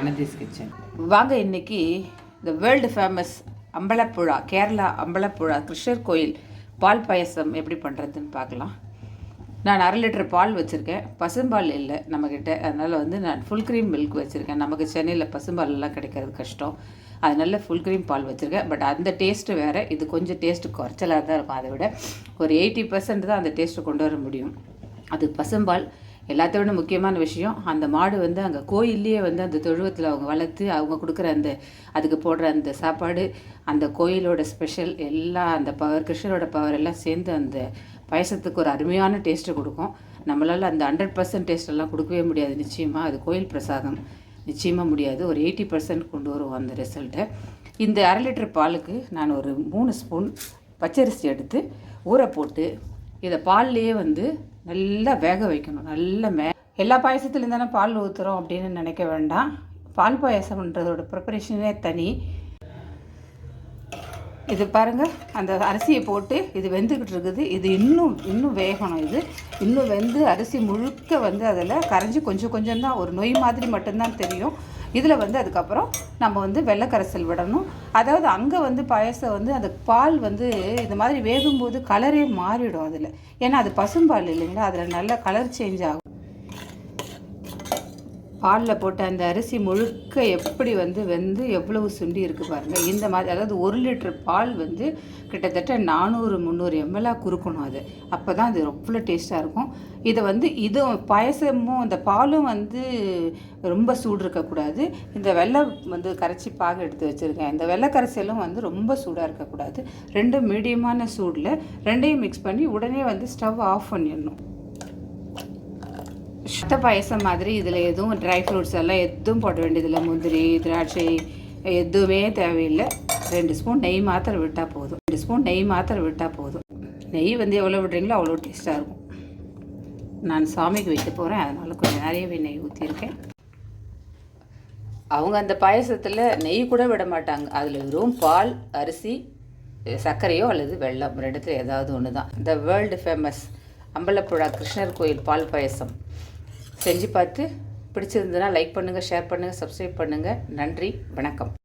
வனதீஸ் kitchen வாங்க இன்னைக்கு இந்த வேர்ல்டு ஃபேமஸ் அம்பலப்புழா கேரளா அம்பலப்புழா கிருஷ்ணர் கோயில் பால் பாயசம் எப்படி பண்ணுறதுன்னு பார்க்கலாம். நான் அரை லிட்டர் பால் வச்சுருக்கேன். பசும்பால் இல்லை நம்மக்கிட்ட அதனால் வந்து நான் ஃபுல் க்ரீம் மில்க் வச்சுருக்கேன். நமக்கு சென்னையில் பசும்பாலெல்லாம் கிடைக்கிறது கஷ்டம். அதனால் ஃபுல் க்ரீம் பால் வச்சுருக்கேன். பட் அந்த டேஸ்ட்டு வேறு. இது கொஞ்சம் டேஸ்ட்டு குறைச்சலாக தான் இருக்கும். அதை விட ஒரு எயிட்டி பர்சன்ட் தான் அந்த டேஸ்ட்டை கொண்டு வர முடியும். அது பசும்பால். எல்லாத்தோட முக்கியமான விஷயம் அந்த மாடு வந்து அங்கே கோயில்லையே வந்து அந்த தொழுவத்தில் அவங்க வளர்த்து அவங்க கொடுக்குற அந்த அதுக்கு போடுற அந்த சாப்பாடு அந்த கோயிலோட ஸ்பெஷல் எல்லாம் அந்த பவர் கிருஷ்ணரோட பவர் எல்லாம் சேர்ந்து அந்த பாயசத்துக்கு ஒரு அருமையான டேஸ்ட்டை கொடுக்கும். நம்மளால் அந்த ஹண்ட்ரட் பர்சன்ட் டேஸ்ட்டெல்லாம் கொடுக்கவே முடியாது நிச்சயமாக அது கோயில் பிரசாதம். நிச்சயமாக முடியாது. ஒரு எயிட்டி பர்சன்ட் கொண்டு வரும் அந்த ரிசல்ட்டை இந்த அரை லிட்டர் பாலுக்கு நான் ஒரு மூணு ஸ்பூன் பச்சரிசி எடுத்து ஊற போட்டு இதை பால்லையே வந்து நல்லா வேக வைக்கணும். நல்லா மே எல்லா பாயசத்துலேயும் தானே பால் ஊற்றுறோம் அப்படின்னு நினைக்க வேண்டாம். பால் பாயசம்ன்றதோட ப்ரிப்பரேஷனே தனி. இது பாருங்க அந்த அரிசியை போட்டு இது வெந்துக்கிட்டு இருக்குது. இது இன்னும் இன்னும் வேகணும் இது. இன்னும் வெந்து அரிசி முழுக்க வந்து அதில் கரைஞ்சி கொஞ்சம் கொஞ்சம் தான் ஒரு நொய் மாதிரி மட்டும்தான் தெரியும். இதில் வந்து அதுக்கப்புறம் நம்ம வந்து வெள்ளைக்கரைசல் விடணும். அதாவது அங்கே வந்து பாயசம் வந்து அந்த பால் வந்து இந்த மாதிரி வேகும்போது கலரே மாறிடும் அதில். ஏன்னா அது பசும்பால் இல்லைங்களா? அதில் நல்ல கலர் சேஞ்ச் ஆகும். பாலில் போட்ட அந்த அரிசி முழுக்க எப்படி வந்து வெந்து எவ்வளவு சுண்டி இருக்குது பாருங்கள் இந்த மாதிரி அதாவது ஒரு லிட்டர் பால் வந்து கிட்டத்தட்ட நானூறு முந்நூறு எம்எல்லாக குறுக்கணும் அது. அப்போ தான் அது ரொம்ப டேஸ்ட்டாக இருக்கும். இதை வந்து இதுவும் பாயசமும் இந்த பாலும் வந்து ரொம்ப சூடு இருக்கக்கூடாது இந்த வெள்ளை வந்து கரைச்சி பாக எடுத்து வச்சுருக்கேன். இந்த வெள்ளை கரைசலும் வந்து ரொம்ப சூடாக இருக்கக்கூடாது ரெண்டும் மீடியமான சூடில் ரெண்டையும் மிக்ஸ் பண்ணி உடனே வந்து ஸ்டவ் ஆஃப் பண்ணிடணும். சுத்த பாயசம் மாதிரி இதில் எதுவும் ட்ரை ஃப்ரூட்ஸ் எல்லாம் எதுவும் போட வேண்டியதில்லை. முந்திரி திராட்சை எதுவுமே தேவையில்லை. ரெண்டு ஸ்பூன் நெய் மாத்திரம் விட்டால் போதும். ரெண்டு ஸ்பூன் நெய் மாத்திரம் விட்டால் போதும். நெய் வந்து எவ்வளோ விடுறீங்களோ அவ்வளோ டேஸ்ட்டாக இருக்கும். நான் சாமிக்கு வைக்க போகிறேன் அதனால் கொஞ்சம் நிறையவே நெய் ஊற்றிருக்கேன் அவங்க அந்த பாயசத்தில் நெய் கூட விட மாட்டாங்க. அதில் வெறும் பால் அரிசி சர்க்கரையோ அல்லது வெள்ளம் ரெண்டுத்தில் ஏதாவது ஒன்று தான் இந்த வேர்ல்டு ஃபேமஸ் அம்பலப்புழா கிருஷ்ணர் கோயில் பால் பாயசம். செஞ்சு பார்த்து பிடிச்சிருந்ததுன்னா லைக் பண்ணுங்கள் ஷேர் பண்ணுங்கள் சப்ஸ்கிரைப் பண்ணுங்கள் நன்றி வணக்கம்.